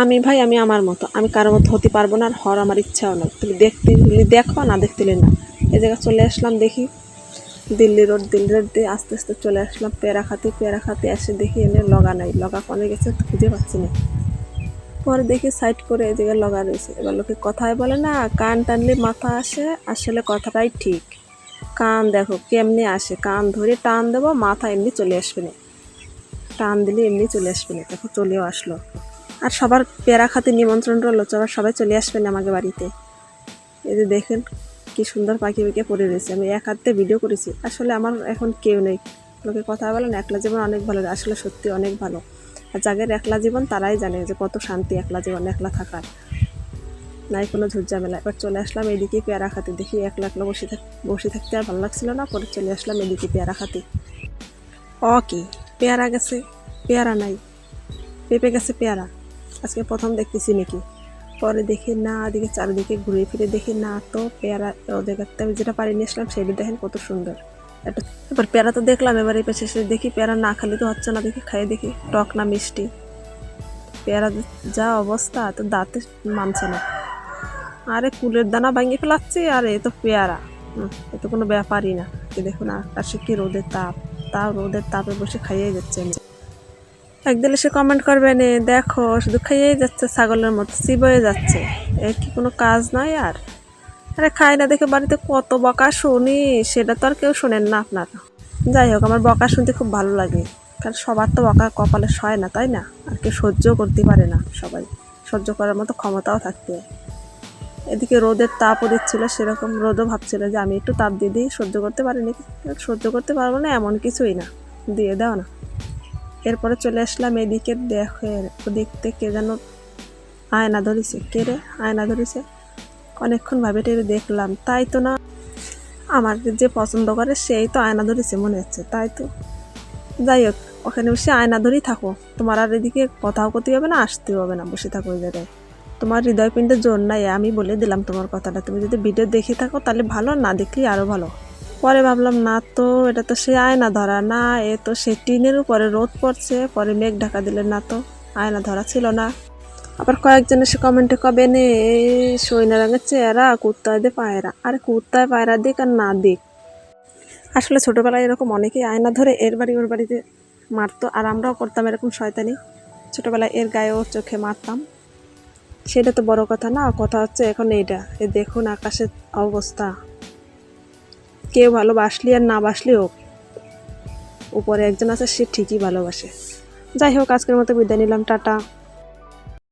আমি ভাই, আমি আমার মতো। আমি কারোর মতো হতে পারব না, আর হওয়ার আমার ইচ্ছাও না তুমি দেখতে দেখো, না দেখতে না। এই জায়গায় চলে আসলাম দেখি। দিল্লি রোড দিল্লি রোড দিয়ে আস্তে আস্তে চলে আসলাম। পেয়ারা খাতে পেয়ারা খাতে এসে দেখি এনে লগা নাই। লগা কনে গেছে খুঁজে পাচ্ছি না। পরে দেখি সাইড করে এই জায়গায় লগা রয়েছে। এবার লোকে কথায় বলে না, কান টানলে মাথা আসে, আসলে কথাটাই ঠিক। কান দেখো কেমনি আসে, কান ধরে টান দেবো, মাথা এমনি চলে আসবে না। টান দিলে এমনি চলে আসবে না, দেখো চলেও আসলো। আর সবার পেয়ারা খাতে নিমন্ত্রণ রইল সবার সবাই চলে আসবেন আমাকে বাড়িতে। এই যে দেখেন কি সুন্দর পাখি পেকে পড়ে রয়েছে। আমি এক হাতে ভিডিও করেছি। আসলে আমার এখন কেউ নেই। লোকে কথা বলেন একলা জীবন অনেক ভালো। আসলে সত্যি অনেক ভালো। আর যাদের একলা জীবন, তারাই জানে যে কত শান্তি একলা জীবন, একলা থাকার। নাই কোনো ঝুটঝামেলা। এবার চলে আসলাম এদিকে পেয়ারা খাতে। দেখি একলা একলা বসে থাক বসে থাকতে আর ভালো লাগছিল না। পরে চলে আসলাম এদিকে পেয়ারা খাতে। ও কি? পেয়ারা গেছে? পেয়ারা নাই। পেঁপে গেছে পেয়ারা। আজকে প্রথম দেখতেছি নাকি? পরে দেখি না, এদিকে চারিদিকে ঘুরে ফিরে দেখি না, তো পেয়ারা ওদের কাছে আমি যেটা পারি নিয়ে আসলাম সেটা দেখেন কত সুন্দর। একটা, এবার পেয়ারা তো দেখলাম, এবার এই পাশে দেখি পেয়ারা না খালি তো হচ্ছে না, দেখি খাইয়ে দেখি, টক না মিষ্টি। পেয়ারা যা অবস্থা তো দাঁতে মানছে না। আরে কুলের দানা ভাঙিয়ে ফেলাচ্ছি, আর এ তো পেয়ারা। এ তো কোনো ব্যাপারই না। দেখুন, আকাশে কি রোদের তাপ, তাও রোদের তাপে বসে খাইয়ে যাচ্ছে। আমি একদিন এসে কমেন্ট করবে নে, দেখো, শুধু খাইয়েই যাচ্ছে, ছাগলের মতো চিবয়ে যাচ্ছে। এর কি কোনো কাজ নয় আর। আরে খাই না দেখে বাড়িতে কত বকা শুনি, সেটা তো আর কেউ শোনেন না আপনারা। যাই হোক, আমার বকা শুনতে খুব ভালো লাগে। কারণ সবার তো বকা কপালে সয় না, তাই না? আর কেউ সহ্য করতে পারে না সবাই। সহ্য করার মতো ক্ষমতাও থাকতে এদিকে রোদের তাপও দিচ্ছিল, সেরকম রোদও ভাবছিল যে আমি একটু তাপ দিয়ে দিই, সহ্য করতে পারিনি। সহ্য করতে পারব না, এমন কিছুই না। দিয়ে দাও না। এরপরে চলে আসলাম এদিকে দেখে ওদিক থেকে যেন আয়না ধরেছে। কে রে? আয়না ধরেছে। অনেকক্ষণ ভাবে টেরে দেখলাম। তাই তো না, আমার যে পছন্দ করে সেই তো আয়না ধরেছে মনে হচ্ছে, তাই তো। যাই হোক, ওখানে বসে আয়না ধরেই থাকো। তোমার আর এদিকে কথাও করতে হবে না আসতে হবে না, বসে থাকো ওই জায়গায় তোমার হৃদয়পিণ্ডের জোর নাই, আমি বলে দিলাম তোমার কথাটা। তুমি যদি ভিডিও দেখে থাকো, তাহলে ভালো, না দেখলে আরও ভালো। পরে ভাবলাম, না তো, এটা তো সে আয়না ধরা না, এ তো সে টিনের উপরে রোদ পড়ছে। পরে মেঘ ঢাকা দিলে, না তো, আয়না ধরা ছিল না। আবার কয়েকজন এসে কমেন্টে কবে, নে সৈন্য রঙের চেহারা, কুর্তায় দিয়ে পায়রা। আরে, কুর্তায় পায়রা দিক আর না দিক। আসলে ছোটোবেলায় এরকম অনেকেই আয়না ধরে, এর বাড়ি, ওর বাড়িতে মারতো, আর আমরাও করতাম এরকম শয়তানি। ছোটোবেলায় এর গায়ে ওর চোখে মারতাম। সেটা তো বড় কথা না, কথা হচ্ছে এখন এইটা। এ দেখুন আকাশের অবস্থা। কেউ ভালোবাসলি আর না বাসলি হোক উপরে একজন আছে, সে ঠিকই ভালোবাসে। যাই হোক, আজকের মতো বিদায় নিলাম, টাটা।